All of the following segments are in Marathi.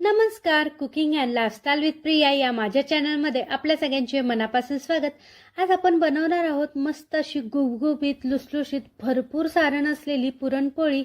नमस्कार cooking and lifestyle with Priya या माझ्या चॅनलमध्ये आपल्या सगळ्यांचे मनापासून स्वागत. आज आपण बनवणार आहोत मस्त अशी गुबगुबीत लुसलुशीत भरपूर सारण असलेली पुरणपोळी.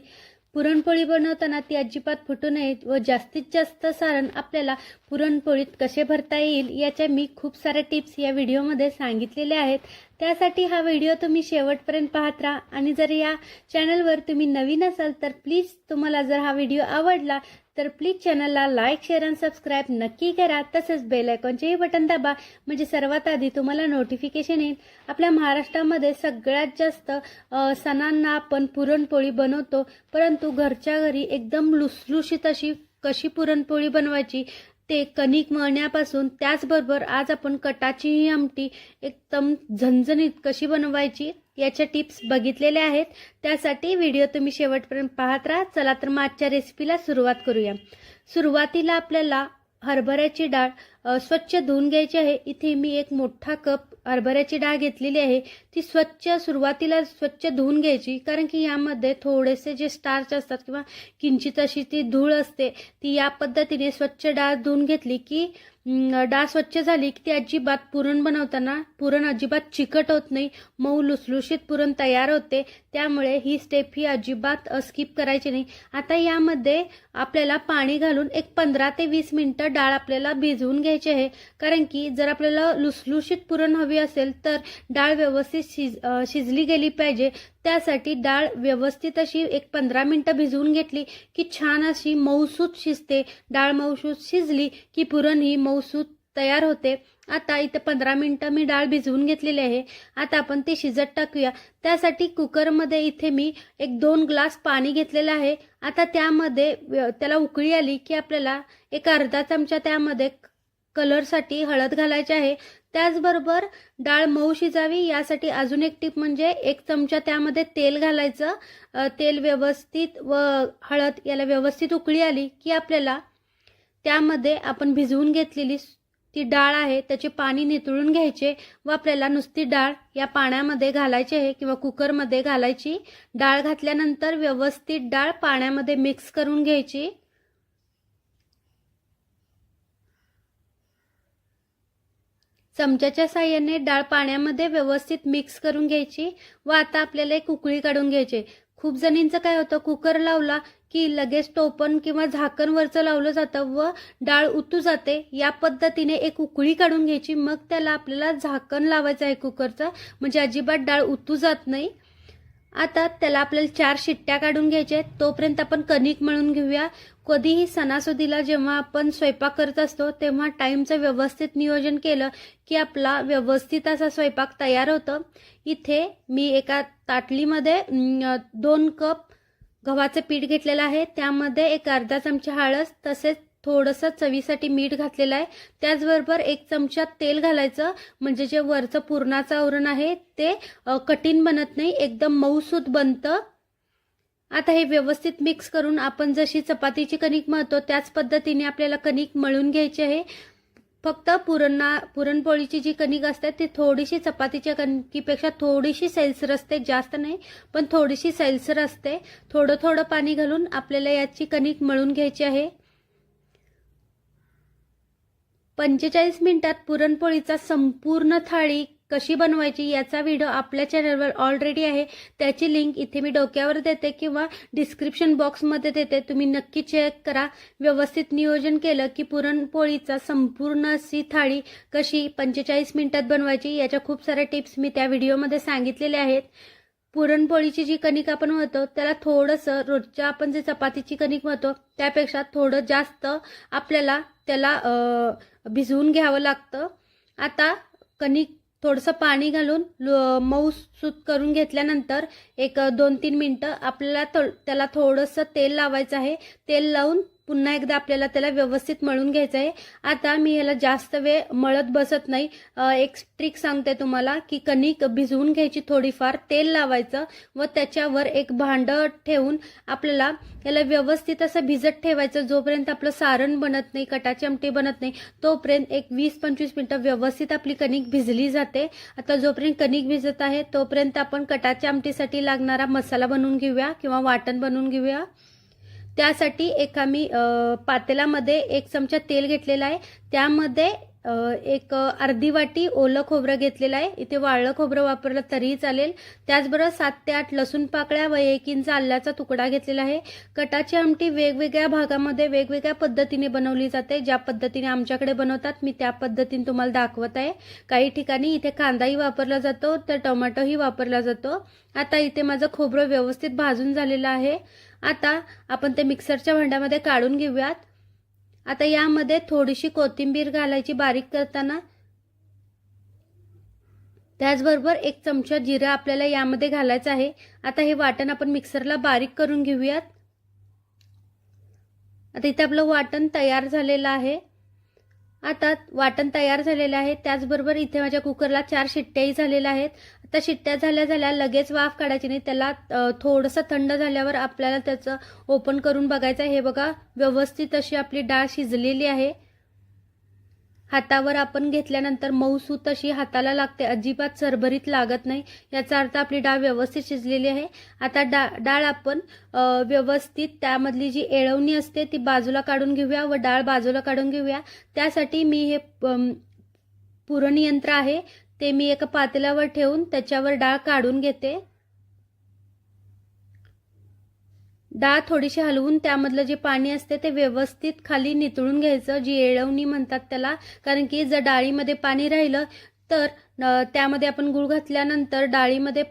पुरणपोळी बनवताना ती अजिबात फुटू नये व जास्तीत जास्त सारण आपल्याला पुरणपोळीत कसे भरता येईल याच्या मी खूप साऱ्या टिप्स या व्हिडिओमध्ये सांगितलेल्या आहेत. त्यासाठी हा व्हिडिओ तुम्ही शेवटपर्यंत पाहत राहा आणि जर या चॅनलवर तुम्ही नवीन असाल तर प्लीज तुम्हाला जर हा व्हिडिओ आवडला तर प्लीज चॅनलला लाईक शेअर आणि सबस्क्राईब नक्की करा. तसंच बेल आयकॉनचेही बटन दाबा. म्हणजे सर्वात आधी तुम्हाला नोटिफिकेशन येईल. आपल्या महाराष्ट्रामध्ये सगळ्यात जास्त सणांना आपण पुरणपोळी बनवतो. परंतु घरच्या घरी एकदम लुसलुशीत अशी कशी पुरणपोळी बनवायची? ते कणिक मळण्यापासून त्याचबरोबर आज आपण कटाची ही आमटी एकदम झणझणीत कशी बनवायची याच्या टिप्स बघितलेल्या आहेत. त्यासाठी व्हिडिओ तुम्ही शेवटपर्यंत पाहत राहा. चला तर मग आजच्या रेसिपीला सुरुवात करूया. सुरुवातीला आपल्याला हरभऱ्याची डाळ स्वच्छ धुवून घ्यायची आहे. इथे मी एक मोठा कप हरभऱ्याची डाळ घेतलेली आहे ती स्वच्छ सुरुवातीला स्वच्छ धुवून घ्यायची कारण की यामध्ये थोडेसे जे स्टार्च असतात किंवा किंचित अशी ती धूळ असते ती या पद्धतीने स्वच्छ डाळ धुवून घेतली की डाळ स्वच्छ झाली की ती अजिबात पुरण बनवताना पुरण अजिबात चिकट होत नाही मऊ लुसलुशीत पुरण तयार होते त्यामुळे ही स्टेप ही अजिबात स्किप करायची नाही. आता यामध्ये आपल्याला पाणी घालून एक पंधरा ते वीस मिनिटं डाळ आपल्याला भिजवून घ्यायची आहे. कारण की जर आपल्याला लुसलुशीत पुरण हवी असेल तर डाळ व्यवस्थित शिज शिजली गेली पाहिजे. त्यासाठी डाळ व्यवस्थित अशी एक पंधरा मिनटं भिजवून घेतली की छान अशी मऊसूत शिजते. डाळ मऊसूत शिजली की पुरण ही मऊसूत तयार होते. आता इथं पंधरा मिनटं मी डाळ भिजवून घेतलेली आहे. आता आपण ते शिजत टाकूया. त्यासाठी कुकरमध्ये इथे मी एक दोन ग्लास पाणी घेतलेलं आहे. आता त्यामध्ये व्य- त्याला उकळी आली की आपल्याला एक अर्धा चमचा त्यामध्ये कलरसाठी हळद घालायची आहे. त्याचबरोबर डाळ मऊ शिजावी. यासाठी अजून एक टीप म्हणजे एक चमचा त्यामध्ये तेल घालायचं. तेल व्यवस्थित व हळद याला व्यवस्थित उकळी आली की आपल्याला त्यामध्ये आपण भिजवून घेतलेली ती डाळ आहे त्याचे पाणी नितळून घ्यायचे व आपल्याला नुसती डाळ या पाण्यामध्ये घालायची आहे किंवा कुकरमध्ये घालायची. डाळ घातल्यानंतर व्यवस्थित डाळ पाण्यामध्ये मिक्स करून घ्यायची. चमच्याच्या साह्याने डाळ पाण्यामध्ये व्यवस्थित मिक्स करून घ्यायची व आता आपल्याला एक उकळी काढून घ्यायची. खूप जणींचं काय होतं कुकर लावला की लगेच टोपण किंवा झाकण वरचं लावलं जातं व डाळ उतू जाते. या पद्धतीने एक उकळी काढून घ्यायची मग त्याला आपल्याला झाकण लावायचं आहे कुकरचं. म्हणजे अजिबात डाळ उतू जात नाही. आता त्याला आपल्याला चार शिट्ट्या काढून घ्यायच्या आहेत. तोपर्यंत आपण कणिक मळून घेऊया. कधीही सणासुदीला जेव्हा आपण स्वयंपाक करत असतो तेव्हा टाईमचं व्यवस्थित नियोजन केलं की आपला व्यवस्थित असा स्वयंपाक तयार होतं. इथे मी एका ताटलीमध्ये दोन कप गव्हाचं पीठ घेतलेलं आहे. त्यामध्ये एक अर्धा चमचा हळद तसेच थोडंसं चवीसाठी मीठ घातलेलं आहे. त्याचबरोबर एक चमचा तेल घालायचं. म्हणजे जे वरचं पुरणाचं आवरण आहे ते कठीण बनत नाही. एकदम मऊसूत बनतं. आता हे व्यवस्थित मिक्स करून आपण जशी चपातीची कणिक मळतो त्याच पद्धतीने आपल्याला कणिक मळून घ्यायची आहे. फक्त पुरणा पुरणपोळीची जी कणिक असते ती थोडीशी चपातीच्या कणकीपेक्षा थोडीशी सैलसर असते. जास्त नाही पण थोडीशी सैलसर असते. थोडं थोडं पाणी घालून आपल्याला याची कणिक मळून घ्यायची आहे. पंचेचाळीस मिनिटात पुरणपोळीचा संपूर्ण थाळी कशी बनवायची याचा व्हिडिओ आपल्या चॅनलवर ऑलरेडी आहे. त्याची लिंक इथे मी डोक्यावर देते किंवा डिस्क्रिप्शन बॉक्समध्ये देते. तुम्ही नक्की चेक करा. व्यवस्थित नियोजन केलं की पुरणपोळीचा संपूर्ण अशी थाळी कशी पंचेचाळीस मिनिटात बनवायची याच्या खूप साऱ्या टिप्स मी त्या व्हिडिओमध्ये सांगितलेल्या आहेत. पुरणपोळीची जी कणिक आपण म्हणतो त्याला थोडंसं रोजच्या आपण जे चपातीची कणिक म्हणतो त्यापेक्षा थोडं जास्त आपल्याला त्याला भिजवून घ्यावं लागतं. आता कणिक थोडंसं पाणी घालून लो- मऊ सूत करून घेतल्यानंतर एक दोन तीन मिनटं आपल्याला थो त्याला थोडंसं तेल लावायचं आहे. तेल लावून पुन्हा एकदा आपल्याला त्याला व्यवस्थित मळून घ्यायचं आहे आता मी ह्याला जास्त वेळ मळत बसत नाही. एक ट्रिक सांगते तुम्हाला की कणिक भिजवून घ्यायची थोडीफार तेल लावायचं व त्याच्यावर एक भांडं ठेवून आपल्याला याला व्यवस्थित असं भिजत ठेवायचं. जोपर्यंत आपलं सारण बनत नाही कटाची आमटी बनत नाही तोपर्यंत एक वीस पंचवीस मिनटं व्यवस्थित आपली कणिक भिजली जाते. आता जोपर्यंत कणिक भिजत आहे तोपर्यंत आपण कटाच्या आमटीसाठी लागणारा मसाला बनवून घेऊया किंवा वाटण बनवून घेऊया. त्यासाठी एका मी पातेल्यामध्ये एक चमचा तेल घेतलेला आहे. त्यामध्ये एक अर्धी वाटी ओलं खोबरं घेतलेलं आहे. इथे वाळलं खोबरं वापरलं तरीही चालेल. त्याचबरोबर सात ते आठ लसूण पाकळ्या व एक इंच आल्याचा तुकडा घेतलेला आहे. कटाची आमटी वेगवेगळ्या भागामध्ये वेगवेगळ्या पद्धतीने बनवली जाते. ज्या पद्धतीने आमच्याकडे बनवतात मी त्या पद्धतीने तुम्हाला दाखवत आहे. काही ठिकाणी इथे कांदाही वापरला जातो तर टोमॅटोही वापरला जातो. आता इथे माझं खोबरं व्यवस्थित भाजून झालेलं आहे. आता आपण ते मिक्सरच्या भांड्यामध्ये काढून घेऊयात. आता यामध्ये थोडीशी कोथिंबीर घालायची बारीक करताना त्याचबरोबर एक चमचा जिरा आपल्याला यामध्ये घालायचं आहे. आता हे वाटण आपण मिक्सरला बारीक करून घेऊयात. आता इथे आपलं वाटण तयार झालेलं आहे. आता वाटण तयार झालेलं आहे. त्याचबरोबर इथे माझ्या कुकरला चार शिट्ट्याही झालेल्या आहेत. आता शिट्ट्या झाल्या झाल्या लगेच वाफ काढायची नाही. त्याला थोडंसं थंड झाल्यावर आपल्याला त्याचं ओपन करून बघायचं आहे. हे बघा व्यवस्थित अशी आपली डाळ शिजलेली आहे. हातावर आपण घेतल्यानंतर मऊसू तशी हाताला लागते. अजिबात सरभरीत लागत नाही. याचा अर्थ आपली डाळ व्यवस्थित शिजलेली आहे. आता डा डाळ आपण व्यवस्थित त्यामधली जी एळवणी असते ती बाजूला काढून घेऊया व डाळ बाजूला काढून घेऊया. त्यासाठी मी हे पुरणयंत्र पुरण यंत्र आहे. ते मी एका पातेल्यावर ठेवून त्याच्यावर डाळ काढून घेते. डाळ थोडीशी हलवून त्यामधलं जे पाणी असते ते व्यवस्थित खाली नितळून घ्यायचं. जी येळवणी म्हणतात त्याला कारण की जर डाळीमध्ये पाणी राहिलं तर त्यामध्ये आपण गुळ घातल्यानंतर डाळीमध्ये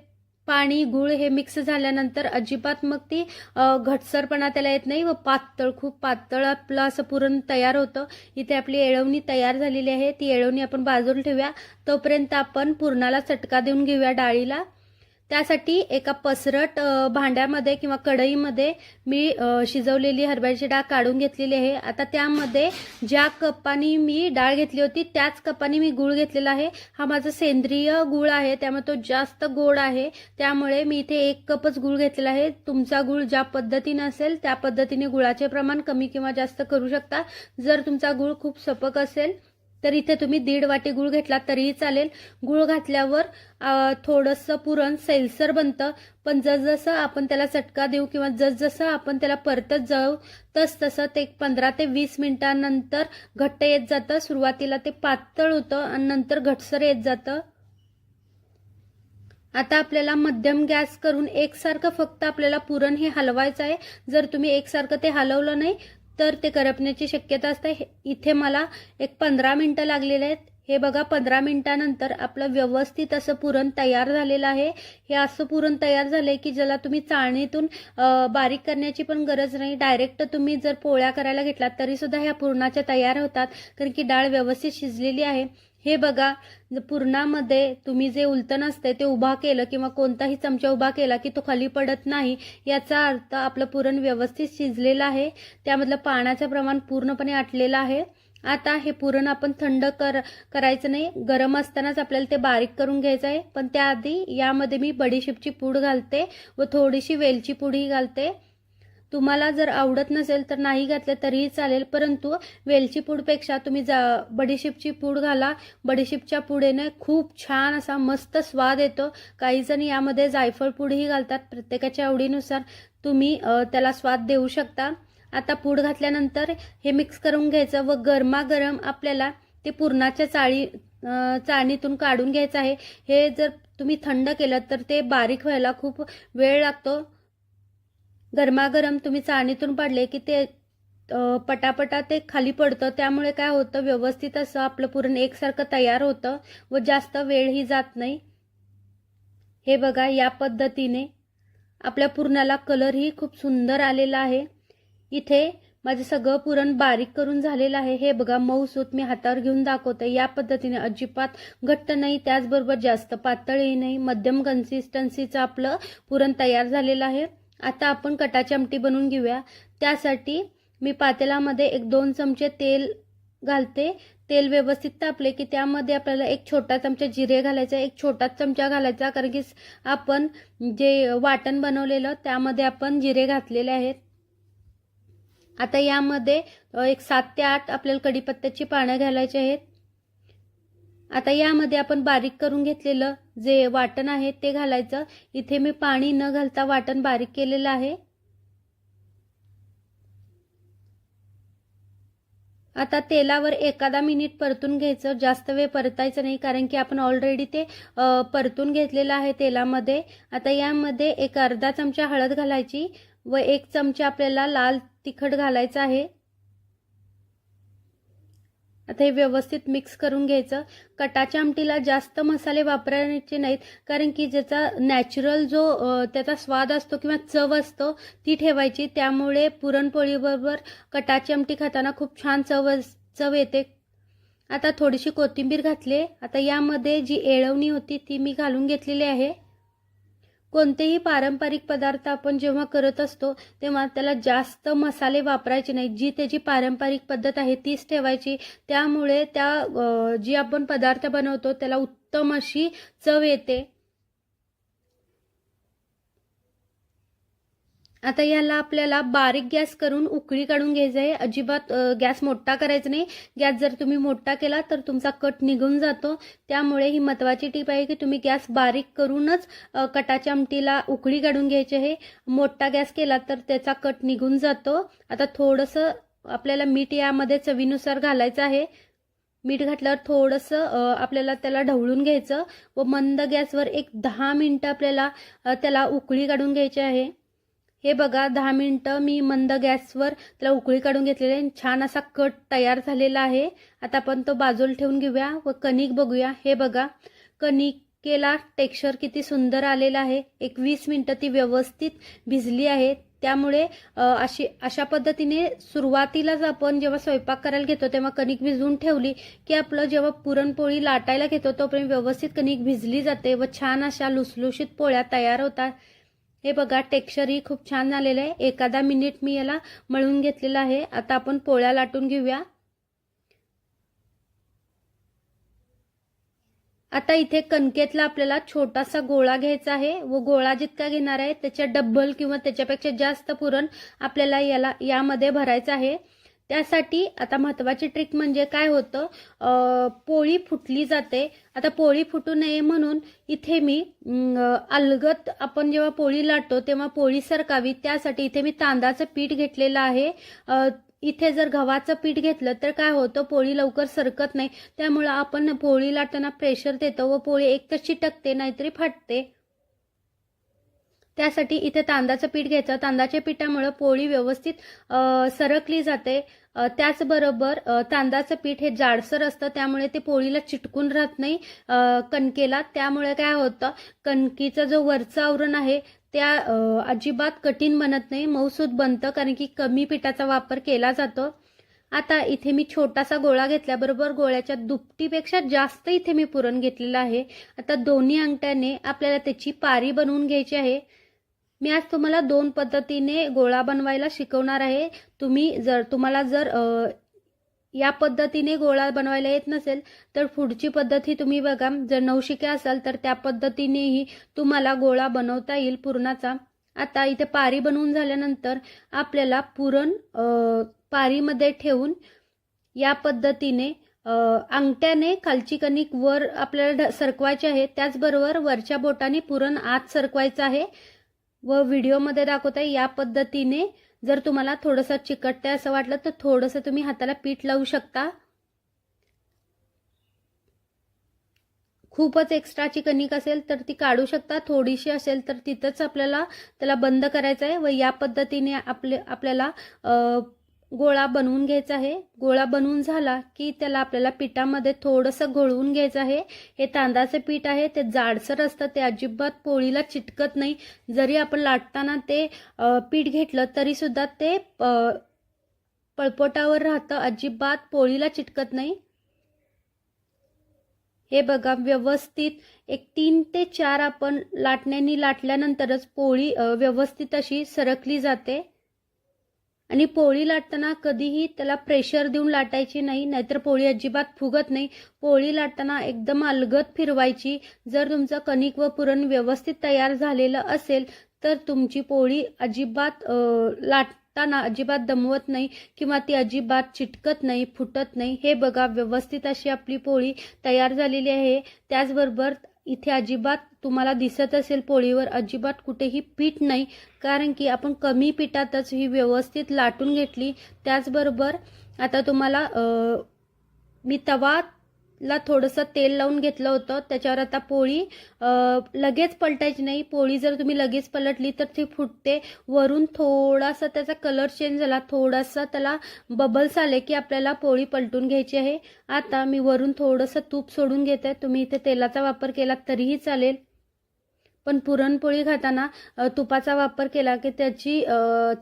पाणी गुळ हे मिक्स झाल्यानंतर अजिबात मग ती घटसरपणा त्याला येत नाही व पातळ खूप पातळ आपलं असं पुरण तयार होतं. इथे आपली येळवणी तयार झालेली आहे. ती येळवणी आपण बाजूला ठेवूया. तोपर्यंत आपण पुरणाला चटका देऊन घेऊया डाळीला. त्यासाठी एका पसरट भांड्यामध्ये किंवा कढईमध्ये मी शिजवलेली हरभऱ्याची डाळ काढून घेतलेली आहे. आता त्यामध्ये ज्या कपाने मी डाळ घेतली होती त्याच कपाने मी गूळ घेतलेला आहे. हा माझा सेंद्रिय गूळ आहे त्यामुळे तो जास्त गोड आहे. त्यामुळे मी इथे एक कपच गूळ घेतलेला आहे. तुमचा गूळ ज्या पद्धतीने असेल त्या पद्धतीने गुळाचे प्रमाण कमी किंवा जास्त करू शकता. जर तुमचा गूळ खूप सपक असेल तर इथे तुम्ही दीड वाटी गूळ घेतला तरीही चालेल. गूळ घातल्यावर थोडंसं पुरण सैलसर बनतं. पण जसजसं आपण त्याला चटका देऊ किंवा जसजसं आपण त्याला परतत जाऊ तस तसं ते पंधरा ते वीस मिनिटांनंतर घट्ट येत जातं. सुरुवातीला ते पातळ होतं आणि नंतर घटसर येत जातं. आता आपल्याला मध्यम गॅस करून एकसारखं फक्त आपल्याला पुरण हे हलवायचं आहे. जर तुम्ही एकसारखं ते हलवलं नाही तर ते करपण्याची शक्यता असते. हे- इथे मला एक पंधरा मिनटं लागलेले आहेत. हे बघा पंधरा मिनिटानंतर आपलं व्यवस्थित असं पुरण तयार झालेलं आहे. हे असं पुरण तयार झालंय की ज्याला तुम्ही चाळणीतून बारीक करण्याची पण गरज नाही. डायरेक्ट तुम्ही जर पोळ्या करायला घेतलात तरीसुद्धा ह्या पुरणाच्या तयार होतात. कारण की डाळ व्यवस्थित शिजलेली आहे. हे बघा पूर्णामध्ये पुरणामध्ये तुम्ही जे उलटण असते ते उभा केलं किंवा कोणताही चमचा उभा केला की तो खाली पडत नाही याचा अर्थ आपलं पुरण व्यवस्थित शिजलेलं आहे त्यामधलं पाण्याचं प्रमाण पूर्णपणे आटलेलं आहे. आता हे पुरण आपण थंड कर करायचं नाही गरम असतानाच आपल्याला ते बारीक करून घ्यायचं आहे. पण त्याआधी यामध्ये मी बडीशेपची पूड घालते व थोडीशी वेलची पूडही घालते. तुम्हाला जर आवडत नसेल तर नाही घातलं तरीही चालेल परंतु वेलची पूडपेक्षा तुम्ही जा बडीशेपची पूड घाला. बडीशेपच्या पुडेने खूप छान असा मस्त स्वाद येतो. काही जण यामध्ये जायफळ पूडही घालतात. प्रत्येकाच्या आवडीनुसार तुम्ही त्याला स्वाद देऊ शकता. आता पूड घातल्यानंतर हे मिक्स करून घ्यायचं व गरमागरम आपल्याला ते पुरणाच्या चाळी चाळणीतून काढून घ्यायचं आहे. हे जर तुम्ही थंड केलं तर ते बारीक व्हायला खूप वेळ लागतो. गरमागरम तुम्ही चाळणीतून पडले की ते पटापटा ते खाली पडतं. त्यामुळे काय होतं व्यवस्थित असं आपलं पुरण एकसारखं तयार होतं व जास्त वेळही जात नाही. हे बघा या पद्धतीने आपल्या पुरणाला कलरही खूप सुंदर आलेला आहे. इथे माझं सगळं पुरण बारीक करून झालेलं आहे. हे बघा मऊसूत मी हातावर घेऊन दाखवते. या पद्धतीने अजिबात घट्ट नाही त्याचबरोबर जास्त पातळही नाही. मध्यम कन्सिस्टन्सीचं आपलं पुरण तयार झालेलं आहे. आता आपण कटाची आमटी बनवून घेऊया. त्यासाठी मी पातेलामध्ये एक दोन चमचे तेल घालते. तेल व्यवस्थित तापले की त्यामध्ये आपल्याला एक छोटा चमचा जिरे घालायचा एक छोटा चमचा घालायचा. कारण की आपण जे वाटण बनवलेलं त्यामध्ये आपण जिरे घातलेले आहेत. आता यामध्ये एक सात ते आठ आपल्याला कढीपत्त्याची पानं घालायची आहेत. आता यामध्ये आपण बारीक करून घेतलेलं जे वाटण आहे ते घालायचं. इथे मी पाणी न घालता वाटण बारीक केलेलं आहे. आता तेलावर एखादा मिनिट परतून घ्यायचं. जास्त वेळ परतायचं नाही कारण की आपण ऑलरेडी ते परतून घेतलेलं आहे तेलामध्ये. आता यामध्ये एक अर्धा चमचा हळद घालायची व एक चमचा आपल्याला लाल तिखट घालायचं आहे. आता हे व्यवस्थित मिक्स करून घ्यायचं. कटाच्या आमटीला जास्त मसाले वापरायचे नाहीत कारण की ज्याचा नॅचरल जो त्याचा स्वाद असतो किंवा चव असतो ती ठेवायची. त्यामुळे पुरणपोळीबरोबर कटाची आमटी खाताना खूप छान चव चव येते. आता थोडीशी कोथिंबीर घातली आता यामध्ये जी एळवणी होती ती मी घालून घेतलेली आहे. कोणतेही पारंपरिक पदार्थ आपण जेव्हा करत असतो तेव्हा त्याला जास्त मसाले वापरायचे नाही जी त्याची पारंपरिक पद्धत आहे तीच ठेवायची. त्यामुळे त्या जी आपण पदार्थ बनवतो त्याला उत्तम अशी चव येते. आता याला आपल्याला बारीक गॅस करून उकळी काढून घ्यायचं आहे. अजिबात गॅस मोठा करायचा नाही. गॅस जर तुम्ही मोठा केला तर तुमचा कट निघून जातो. त्यामुळे ही महत्त्वाची टीप आहे की तुम्ही गॅस बारीक करूनच कटाच्या आमटीला उकळी काढून घ्यायची आहे. मोठा गॅस केला तर त्याचा कट निघून जातो. आता थोडंसं आपल्याला मीठ यामध्ये चवीनुसार घालायचं आहे. मीठ घातल्यावर थोडंसं आपल्याला त्याला ढवळून घ्यायचं. व मंद गॅसवर एक दहा मिनटं आपल्याला त्याला उकळी काढून घ्यायची आहे. हे बघा दहा मिनटं मी मंद गॅसवर त्याला उकळी काढून घेतलेली आहे. छान असा कट तयार झालेला आहे. आता आपण तो बाजूला ठेवून घेऊया व कणिक बघूया. हे बघा कणिकेला टेक्स्चर किती सुंदर आलेला आहे. एक वीस मिनटं ती व्यवस्थित भिजली आहे. त्यामुळे अशी अशा पद्धतीने सुरुवातीलाच आपण जेव्हा स्वयंपाक करायला घेतो तेव्हा कणिक भिजवून ठेवली की आपलं जेव्हा पुरणपोळी लाटायला घेतो तोपर्यंत व्यवस्थित कणिक भिजली जाते व छान अशा लुसलुशीत पोळ्या तयार होतात. हे बघा टेक्स्चरही खूप छान झालेलं आहे. एखादा मिनिट मी याला मळून घेतलेला आहे. आता आपण पोळ्या लाटून घेऊया. आता इथे कणकेतला आपल्याला छोटासा गोळा घ्यायचा आहे. व गोळा जितका घेणार आहे त्याच्या डब्बल किंवा त्याच्यापेक्षा जास्त पुरण आपल्याला याला यामध्ये भरायचं आहे. त्यासाठी आता महत्वाची ट्रिक म्हणजे काय होतं? पोळी फुटली जाते. आता पोळी फुटू नये म्हणून इथे मी अलगत आपण जेव्हा पोळी लाटतो तेव्हा पोळी सरकावी. त्यासाठी इथे मी तांदळाचं पीठ घेतलेलं आहे. इथे जर गव्हाचं पीठ घेतलं तर काय होतं? पोळी लवकर सरकत नाही. त्यामुळं आपण पोळी लाटताना प्रेशर देतो व पोळी एक तर चिटकते नाहीतरी फाटते. त्यासाठी इथे तांदळाचं पीठ घ्यायचं. तांदळाच्या पिठामुळं पोळी व्यवस्थित सरकली जाते. त्याचबरोबर तांदाचं तांदळाचं पीठ हे जाडसर असतं. त्यामुळे ते पोळीला चिटकून राहत नाही कणकेला. त्यामुळे काय होतं कणकीचं जो वरचं आवरण आहे त्या अजिबात कठीण बनत नाही. मऊसूद बनतं कारण की कमी पिठाचा वापर केला जातो. आता इथे मी छोटासा गोळा घेतल्याबरोबर गोळ्याच्या दुपटीपेक्षा जास्त इथे मी पुरण घेतलेलं आहे. आता दोन्ही अंगठ्याने आपल्याला त्याची पारी बनवून घ्यायची आहे. मी आज तुम्हाला दोन पद्धतीने गोळा बनवायला शिकवणार आहे. तुम्ही जर तुम्हाला जर या पद्धतीने गोळा बनवायला येत नसेल तर पुढची पद्धत ही तुम्ही बघा. जर नवशिके असाल तर त्या पद्धतीनेही तुम्हाला गोळा बनवता येईल पुरणाचा. आता इथे पारी बनवून झाल्यानंतर आपल्याला पुरण पारीमध्ये ठेवून या पद्धतीने अंगठ्याने खालची कणिक वर आपल्याला सरकवायची आहे. त्याचबरोबर वरच्या बोटाने पुरण आत सरकवायचं आहे. व व्हिडिओमध्ये दाखवत आहे या पद्धतीने. जर तुम्हाला थोडंसं चिकटते असं वाटलं तर थोडंसं तुम्ही हाताला पीठ लावू शकता. खूपच एक्स्ट्राची कणिक असेल तर ती काढू शकता. थोडीशी असेल तर तिथंच आपल्याला त्याला बंद करायचं आहे व या पद्धतीने आपले आपल्याला गोळा बनवून घ्यायचा आहे. गोळा बनवून झाला की त्याला आपल्याला पिठामध्ये थोडंसं घोळवून घ्यायचं आहे. हे तांदळाचं पीठ आहे. ते जाडसर असतं. ते अजिबात पोळीला चिटकत नाही. जरी आपण लाटताना ते पीठ घेतलं तरीसुद्धा ते पळपोटावर राहतं. अजिबात पोळीला चिटकत नाही. हे बघा व्यवस्थित एक तीन ते चार आपण लाटण्यानी लाटल्यानंतरच पोळी व्यवस्थित अशी सरकली जाते. आणि पोळी लाटताना कधीही त्याला प्रेशर देऊन लाटायची नाही नाहीतर पोळी अजिबात फुगत नाही. पोळी लाटताना एकदम अलगद फिरवायची. जर तुमचं कणिक व पुरण व्यवस्थित तयार झालेलं असेल तर तुमची पोळी अजिबात लाटताना अजिबात दमवत नाही किंवा ती अजिबात चिटकत नाही फुटत नाही. हे बघा व्यवस्थित अशी आपली पोळी तयार झालेली आहे. त्याचबरोबर इथे अजिबात तुम्हाला दिसत असेल पोळीवर अजिबात कुठेही पीठ नाही. कारण की आपण कमी पिठातच ही व्यवस्थित लाटून घेतली. त्याचबरोबर आता तुम्हाला मी तवा ला थोडंसं तेल लावून घेतलं होतं. त्याच्यावर आता पोळी लगेच पलटायची नाही. पोळी जर तुम्ही लगेच पलटली तर ती फुटते. वरून थोडासा त्याचा कलर चेंज झाला. थोडासा त्याला बबल्स आले की आपल्याला पोळी पलटून घ्यायची आहे. आता मी वरून थोडंसं तूप सोडून घेते. तुम्ही इथे तेलाचा वापर केला तरीही चालेल. पण पुरणपोळी खाताना तुपाचा वापर केला की त्याची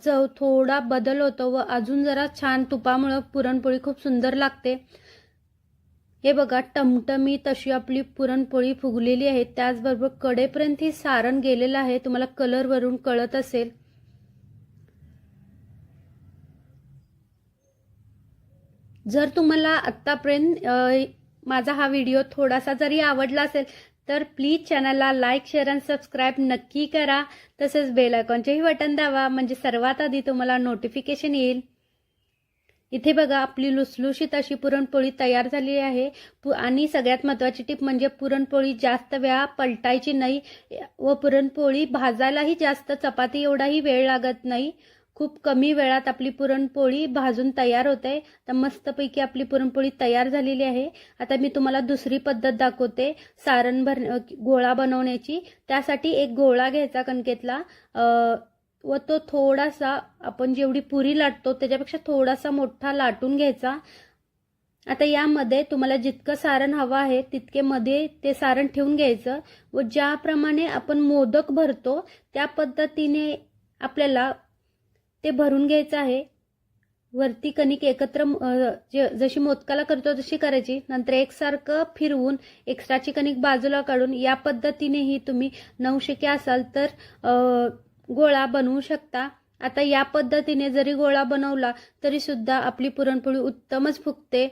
चव थोडा बदल होतो व अजून जरा छान तुपामुळं पुरणपोळी खूप सुंदर लागते. हे बघा टमटमी तशी आपली पुरणपोळी फुगलेली आहे. त्याचबरोबर कडेपर्यंत ही सारण गेलेलं आहे. तुम्हाला कलरवरून कळत असेल. जर तुम्हाला आत्तापर्यंत माझा हा व्हिडिओ थोडासा जरी आवडला असेल तर प्लीज चॅनलला लाईक शेअर आणि सबस्क्राईब नक्की करा. तसेच बेल आयकॉनचेही बटन दावा म्हणजे सर्वात आधी तुम्हाला नोटिफिकेशन येईल. इथे बघा आपली लुसलुशीत अशी पुरणपोळी तयार झाली आहे. पु- आणि सगळ्यात महत्त्वाची टीप म्हणजे पुरणपोळी जास्त वेळा पलटायची नाही व पुरणपोळी भाजायलाही जास्त चपाती एवढाही वेळ लागत नाही. खूप कमी वेळात आपली पुरणपोळी भाजून तयार होते. तर मस्तपैकी आपली पुरणपोळी तयार झालेली आहे. आता मी तुम्हाला दुसरी पद्धत दाखवते सारण भर गोळा बनवण्याची. त्यासाठी एक गोळा घ्यायचा कणकेतला. व तो थोडासा आपण जेवढी पुरी लाटतो त्याच्यापेक्षा थोडासा मोठा लाटून घ्यायचा. आता यामध्ये तुम्हाला जितकं सारण हवं आहे तितके मध्ये ते सारण ठेवून घ्यायचं. व ज्याप्रमाणे आपण मोदक भरतो त्या पद्धतीने आपल्याला ते भरून घ्यायचं आहे. वरती कणिक एकत्र जे जशी मोदकाला करतो तशी करायची. नंतर एकसारखं फिरवून एक्स्ट्राची कणिक बाजूला काढून या पद्धतीनेही तुम्ही नवशिके असाल तर गोळा बनवू शकता. आता या पद्धतीने जरी गोळा बनवला तरी सुद्धा आपली पुरणपोळी उत्तमच फुगते.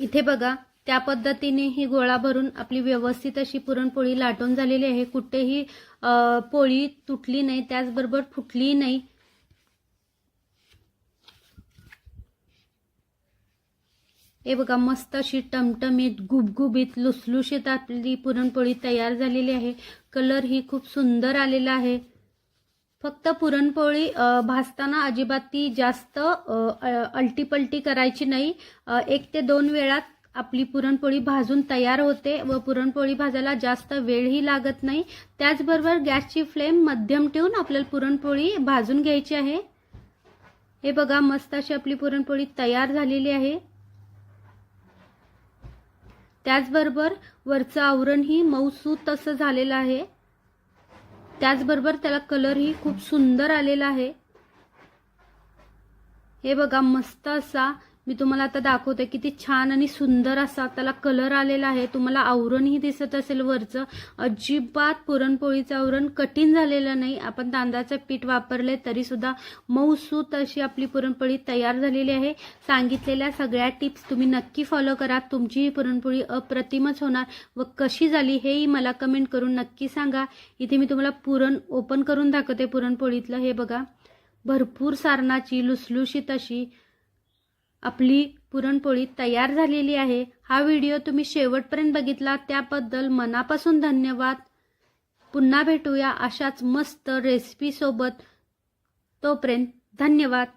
इथे बघा त्या पद्धतीने ही गोळा भरून आपली व्यवस्थित अशी पुरणपोळी लाटून झालेली आहे. कुठेही पोळी तुटली नाही त्याचबरोबर फुटली नाही. हे बघा मस्त अशी टमटमीत गुबगुबीत लुसलुशीत आपली पुरणपोळी तयार झालेली आहे. कलर ही खूप सुंदर आलेला आहे. फक्त पुरणपोळी भाजताना अजिबात ती जास्त अल्टीपल्टी करायची नाही. एक ते दोन वेळात आपली पुरणपोळी भाजून तयार होते व पुरणपोळी भाजायला जास्त वेळही लागत नाही. त्याचबरोबर गॅसची फ्लेम मध्यम ठेवून आपल्याला पुरणपोळी भाजून घ्यायची आहे. हे बघा मस्त अशी आपली पुरणपोळी तयार झालेली आहे. त्याचबरोबर वरचं आवरणही मऊसूत असं झालेलं आहे. त्याचबरोबर त्याला कलरही खूप सुंदर आलेला आहे. हे बघा मस्त असा मी तुम्हाला आता दाखवते किती छान आणि सुंदर असा त्याला कलर आलेला आहे. तुम्हाला आवरणही दिसत असेल वरचं. अजिबात पुरणपोळीचं आवरण कठीण झालेलं नाही. आपण तांदळाचं पीठ वापरले तरी सुद्धा मऊसूत अशी आपली पुरणपोळी तयार झालेली आहे. सांगितलेल्या सगळ्या टिप्स तुम्ही नक्की फॉलो करा. तुमची ही पुरणपोळी अप्रतिमच होणार व कशी झाली हेही मला कमेंट करून नक्की सांगा. इथे मी तुम्हाला पुरण ओपन करून दाखवते पुरणपोळीतलं. हे बघा भरपूर सारणाची लुसलुशीत अशी आपली पुरणपोळी तयार झालेली आहे. हा व्हिडिओ तुम्ही शेवटपर्यंत बघितला त्याबद्दल मनापासून धन्यवाद. पुन्हा भेटूया अशाच मस्त रेसिपीसोबत तोपर्यंत धन्यवाद.